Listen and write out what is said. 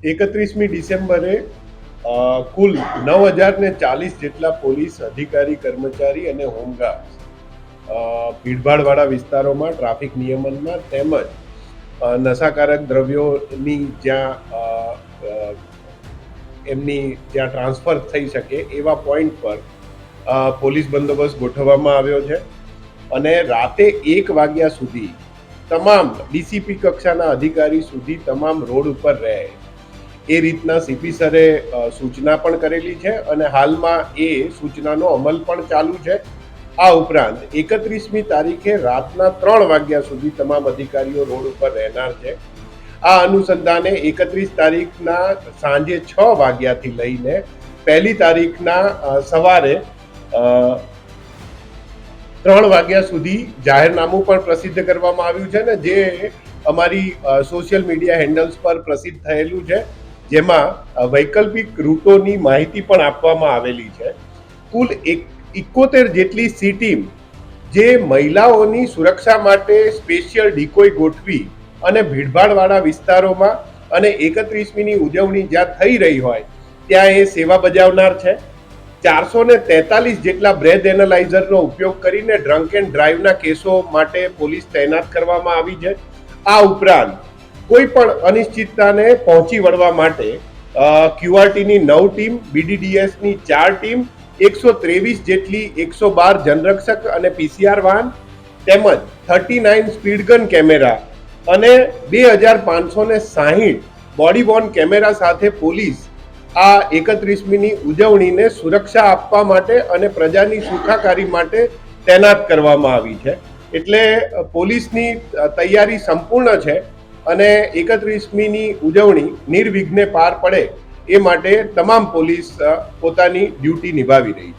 એકત્રીસમી ડિસેમ્બરે કુલ નવ હજાર ને ચાલીસ જેટલા પોલીસ અધિકારી, કર્મચારી અને હોમગાર્ડ ભીડભાડવાળા વિસ્તારોમાં ટ્રાફિક નિયમનમાં તેમજ નશાકારક દ્રવ્યોની જ્યાં એમની જ્યાં ટ્રાન્સફર થઈ શકે એવા પોઈન્ટ પર પોલીસ બંદોબસ્ત ગોઠવવામાં આવ્યો છે. અને રાતે એક વાગ્યા સુધી તમામ ડીસીપી કક્ષાના અધિકારી સુધી તમામ રોડ ઉપર રહે. એ રીતના સીપી સરે સૂચના પણ કરેલી છે અને હાલમાં એ સૂચનાનો અમલ પણ ચાલુ છે. આ ઉપરાંત એકત્રીસમી તારીખે રાતના ત્રણ વાગ્યા સુધી તમામ અધિકારીઓ રોડ ઉપર રહેનાર છે. આ અનુસંધાને એકત્રીસ તારીખના સાંજે છ વાગ્યાથી લઈને પહેલી તારીખના સવારે ત્રણ વાગ્યા સુધી જાહેરનામું પણ પ્રસિદ્ધ કરવામાં આવ્યું છે ને જે અમારી સોશિયલ મીડિયા હેન્ડલ્સ પર પ્રસિદ્ધ થયેલું છે. જેમાં વૈકલ્પિક રૂટોની માહિતી પણ આપવામાં આવેલી છે. કુલ એક ઇકોતેર જેટલી સી ટીમ જે મહિલાઓની સુરક્ષા માટે સ્પેશિયલ ડિકોય ગોઠવી અને ભીડભાડવાળા વિસ્તારોમાં અને એકત્રીસમીની ઉજવણી જ્યાં થઈ રહી હોય, ત્યાં એ સેવા બજાવનાર છે. ચારસો ને તેતાલીસ જેટલા બ્રેથ એનાલાઇઝરનો ઉપયોગ કરીને ડ્રંક એન્ડ ડ્રાઈવના કેસો માટે પોલીસ તૈનાત કરવામાં આવી છે. આ ઉપરાંત કોઈ પણ અનિશ્ચિતતાને પહોંચી વળવા માટે ક્યુઆરટીની નવ ટીમ, બીડીડીએસની ચાર ટીમ, એકસો ત્રેવીસ જેટલી એકસો બાર જનરક્ષક અને પીસીઆર વાહન તેમજ થર્ટી નાઇન સ્પીડગન કેમેરા અને બે હજાર પાંચસો ને સાહીઠ બોડી વોર્ન કેમેરા સાથે પોલીસ આ એકત્રીસમીની ઉજવણીને સુરક્ષા આપવા માટે અને પ્રજાની સુખાકારી માટે તૈનાત કરવામાં આવી છે. એટલે પોલીસની તૈયારી સંપૂર્ણ છે. અને એકત્રીસમીની ઉજવણી નિર્વિઘ્ને પાર પડે એ માટે તમામ પોલીસ પોતાની ડ્યુટી નિભાવી રહી છે.